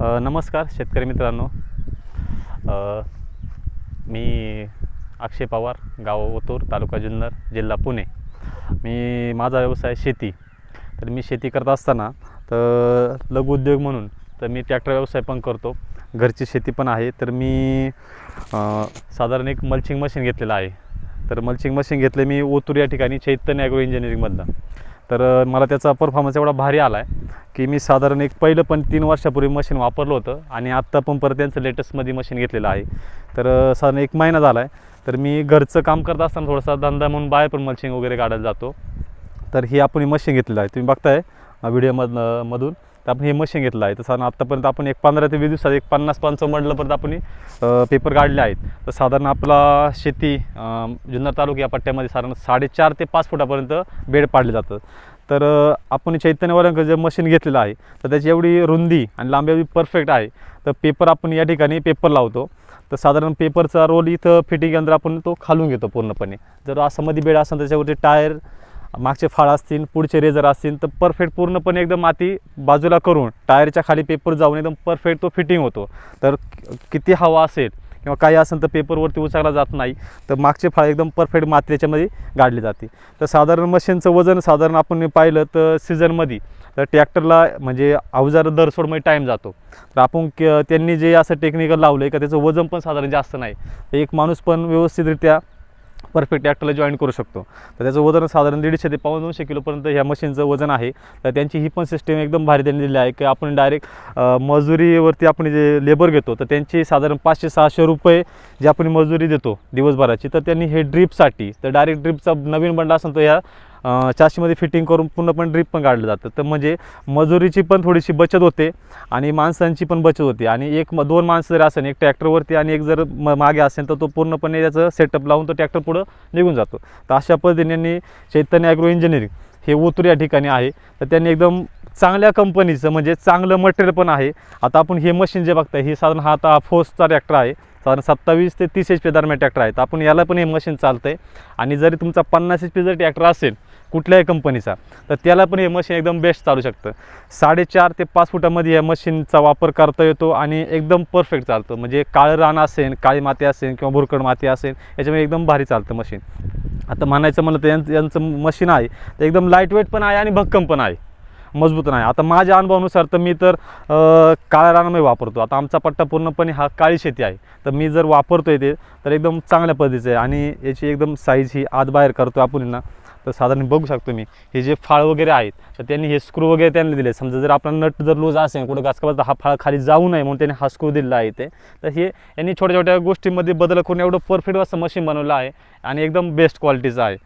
नमस्कार शेतकरी मित्रांनो. मी अक्षय पवार गाव ओतूर तालुका जुन्नर जिल्हा पुणे. मी माझा व्यवसाय शेती. तर मी शेती करत असताना तर लघु उद्योग म्हणून तर मी ट्रॅक्टर व्यवसाय पण करतो. घरची शेती पण आहे. तर मी साधारण एक मल्चिंग मशीन घेतलेलं आहे. तर मल्चिंग मशीन घेतलं मी ओतूर या ठिकाणी चैतन्य ॲग्रो इंजिनिअरिंगमधलं तर मला त्याचा परफॉर्मन्स एवढा भारी आला आहे की मी साधारण एक पहिलं पण तीन वर्षापूर्वी मशीन वापरलं होतं आणि आत्ता पण परत त्यांचं लेटेस्टमध्ये मशीन घेतलेलं आहे. तर साधारण एक महिना झाला आहे तर मी घरचं काम करत असताना थोडासा धंदा म्हणून बाहेर पण मल्चिंग वगैरे काढायला जातो. तर ही आपण मशीन घेतलेलं आहे. तुम्ही बघताय व्हिडिओमधनं मधून. तर आपण हे मशीन घेतलं आहे. तर साधारण आत्तापर्यंत आपण एक पंधरा ते वीस दिवसात एक पन्नास पंचावन्न म्हटलंपर्यंत आपण पेपर काढले आहेत. तर साधारण आपला शेती जुन्नर तालुका या पट्ट्यामध्ये साधारण साडेचार ते पाच फुटापर्यंत बेड पाडले जातं तर आपण चैतन्यवाल्यांकडे जे मशीन घेतलेलं आहे तर त्याची एवढी रुंदी आणि लांबी एवढी परफेक्ट आहे. तर पेपर आपण या ठिकाणी पेपर लावतो. तर साधारण पेपरचा रोल इथं फिटिंग यंत्र आपण तो खालून घेतो पूर्णपणे. जर असामध्ये बेड असेल त्याच्यावरती टायर मागचे फाळ असतील पुढचे रेजर असतील तर परफेक्ट पूर्णपणे एकदम माती बाजूला करून टायरच्या खाली पेपर जाऊन एकदम परफेक्ट तो फिटिंग होतो. तर किती हवा असेल किंवा काही असेल तर पेपरवरती उचलला जात नाही तर मागचे फाळ एकदम परफेक्ट माती त्याच्यामध्ये गाडली जाते. तर साधारण मशीनचं वजन साधारण आपण पाहिलं तर सीझनमध्ये तर ट्रॅक्टरला म्हणजे अवजार दरसोडमध्ये टाईम जातो. तर आपण क- त्यांनी जे असं टेक्निकल लावलं आहे का त्याचं वजन पण साधारण जास्त नाही. तर एक माणूस पण व्यवस्थितरित्या परफेक्ट ॲक्टरला जॉईन करू शकतो. तर त्याचं वजन साधारण दीडशे ते पाऊण दोनशे किलोपर्यंत ह्या मशीनचं वजन आहे. तर त्यांची ही पण सिस्टीम एकदम भारी त्यांनी दिली आहे की आपण डायरेक्ट मजुरीवरती आपण जे लेबर घेतो तर त्यांची साधारण पाचशे सहाशे रुपये जे आपण मजुरी देतो दिवसभराची तर त्यांनी हे ड्रीपसाठी तर डायरेक्ट ड्रीपचा नवीन बंड असेल तर ह्या चाशीमध्ये फिटिंग करून पूर्णपणे ड्रीप पण काढलं जातं. तर म्हणजे मजुरीची पण थोडीशी बचत होते आणि माणसांची पण बचत होते. आणि एक दोन माणसं जर असेल एक ट्रॅक्टरवरती आणि एक जर म मागे असेल तर तो पूर्णपणे त्याचं सेटअप लावून तो ट्रॅक्टर पुढं निघून जातो. तर अशा पद्धतीने यांनी चैतन्य ॲग्रो इंजिनिअरिंग हे ओतूर या ठिकाणी आहे. तर त्यांनी एकदम चांगल्या कंपनीचं म्हणजे चांगलं मटेरियल पण आहे. आता आपण हे मशीन जे बघताय हे साधारण हा आता फोर्सचा ट्रॅक्टर आहे. साधारण सत्तावीस ते तीस एच पी दरम्यान ट्रॅक्टर आहे. तर आपण याला पण हे मशीन चालतं आहे आणि जरी तुमचा पन्नास एच पी जर ट्रॅक्टर असेल कुठल्याही कंपनीचा तर त्याला पण हे मशीन एकदम बेस्ट चालू शकतं. साडेचार ते पाच फुटामध्ये या मशीनचा वापर करता येतो आणि एकदम परफेक्ट चालतं. म्हणजे काळं रान असेल काळी माती असेल किंवा भुरकड माती असेल याच्यामध्ये एकदम भारी चालतं मशीन आता म्हणायचं म्हणलं तर यांचं यांचं मशीन आहे तर एकदम लाईटवेट पण आहे आणि भक्कम पण आहे. मजबूत नाही. आता माझ्या अनुभवानुसार तर मी तर काळ्या रानामध्ये वापरतो. आता आमचा पट्टा पूर्णपणे हा काळी शेती आहे. तर मी जर वापरतो आहे ते तर एकदम चांगल्या पद्धतीचं आहे. आणि याची एकदम साईज ही आत बाहेर करतो आपण ना तर साधारण बघू शकतो मी हे जे फाळ वगैरे आहेत तर त्यांनी हे स्क्रू वगैरे त्यांनी दिले समजा जर आपला नट जर लूज असेल कुठं घासकाबाचा हा फाळ खाली जाऊ नये म्हणून त्यांनी हा स्क्रू दिलेला आहे ते तर हे यांनी छोट्या छोट्या गोष्टींमध्ये बदल करून एवढं परफेक्ट असं मशीन बनवलं आहे आणि एकदम बेस्ट क्वालिटीचं आहे.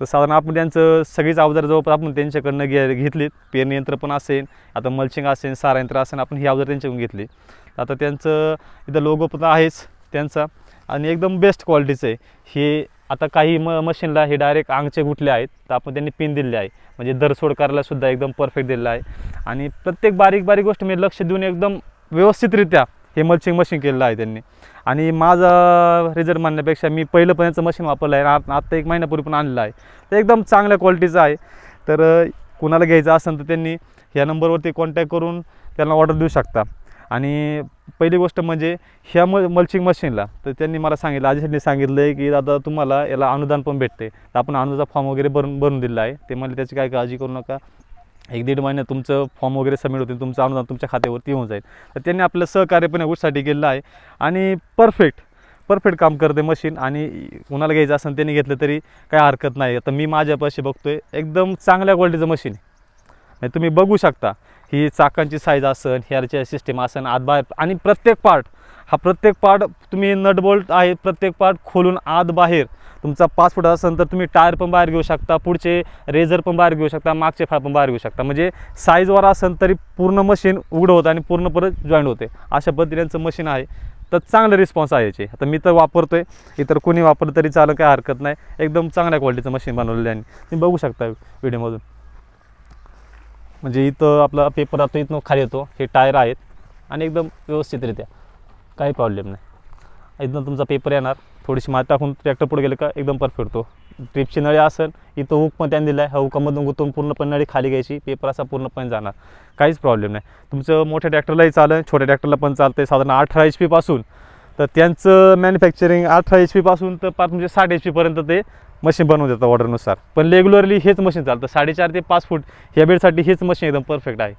तर साधारण आपण त्यांचं सगळीच अवजार जवळपास आपण त्यांच्याकडनं घे घेतलीत. पेरणी यंत्र पण असेल आता मल्चिंग असेल सारा यंत्र असेल आपण ही अवजार त्यांच्याकडून घेतली. आता त्यांचं इथं लोगो पण आहेच त्यांचा आणि एकदम बेस्ट क्वालिटीचं आहे. हे आता काही म मशीनला हे डायरेक्ट आंगचे गुटले आहेत तर आपण त्यांनी पिन दिले आहे. म्हणजे दरसोड करायला सुद्धा एकदम परफेक्ट दिलेलं आहे. आणि प्रत्येक बारीक बारीक गोष्ट मी लक्ष देऊन एकदम व्यवस्थितरित्या हे मल्चिंग मशीन केलेलं आहे त्यांनी. आणि माझा रिझल्ट म्हणण्यापेक्षा मी पहिलं पण याचं मशीन वापरलं आहे आणि आत्ता एक महिन्यापूर्वी पण आणलेलं आहे. तर एकदम चांगल्या क्वालिटीचं आहे. तर कुणाला घ्यायचं असेल तर त्यांनी या नंबरवरती कॉन्टॅक्ट करून त्यांना ऑर्डर देऊ शकता. आणि पहिली गोष्ट म्हणजे ह्या म मल्चिंग मशीनला तर त्यांनी मला सांगितलं आजीसाठी सांगितलं आहे की दादा तुम्हाला याला अनुदान पण भेटते. तर आपण अनुदान फॉर्म वगैरे भरून भरून दिला आहे. ते म्हणले त्याची काय काळजी करू नका. एक दीड महिन्यात तुमचं फॉर्म वगैरे सबमिट होतील तुमचं अनुदान तुमच्या खात्यावरती येऊन जाईल. तर त्यांनी आपलं सहकार्य पण एवढसाठी केलेलं आहे. आणि परफेक्ट परफेक्ट काम करते मशीन आणि कुणाला घ्यायचं असेल त्यांनी घेतलं तरी काय हरकत नाही. आता मी माझ्यापाशी आहे एकदम चांगल्या क्वालिटीचं मशीन आहे. तुम्ही बघू शकता. ही चाकांची साईज असन हेअरच्या सिस्टीम असन आत बाहेर आणि प्रत्येक पार्ट हा प्रत्येक पार्ट तुम्ही नट बोल्ट आहे प्रत्येक पार्ट खोलून आत बाहेर तुमचा पाच फूट असेल तर तुम्ही टायर पण बाहेर घेऊ शकता पुढचे रेझर पण बाहेर घेऊ शकता मागचे फाळ पण बाहेर घेऊ शकता. म्हणजे साईजवर असेल तरी पूर्ण मशीन उघडं होतं आणि पूर्ण परत जॉईंट होते. अशा पद्धतीचं मशीन आहे. तर चांगलं रिस्पॉन्स आहे याचे. आता मी तर वापरतो आहे इतर कोणी वापरलं तरी चालू काही हरकत नाही. एकदम चांगल्या क्वालिटीचं मशीन बनवलेलं आहे. तुम्ही बघू शकता व्हिडिओमधून म्हणजे इथं आपला पेपर राहतो इथनं खाली येतो. हे टायर आहेत. आणि एकदम व्यवस्थितरित्या. काही प्रॉब्लेम नाही. इथनं तुमचा पेपर येणार. थोडीशी माती टाकून ट्रॅक्टर पुढे गेलं का एकदम परफेक्ट तो ट्रिपची नळी असेल इथं हुक पण त्यांनी दिला आहे ह्या हुकामधून गुतून पूर्णपणे नळी खाली घ्यायची. पेपर असा पूर्णपणे जाणार. काहीच प्रॉब्लेम नाही. तुमचं मोठ्या ट्रॅक्टरलाही चालेल छोट्या ट्रॅक्टरला पण चालतं आहे साधारण अठरा एच पीपासून तर त्यांचं मॅन्युफॅक्चरिंग अठरा एच पीपासून तर पाच म्हणजे साठ एच पीपर्यंत ते मशीन बनवून देतात ऑर्डरनुसार पण रेग्युलरली हेच मशीन चालतं. साडेचार ते पाच फूट ह्या बेडसाठी हेच मशीन एकदम परफेक्ट आहे.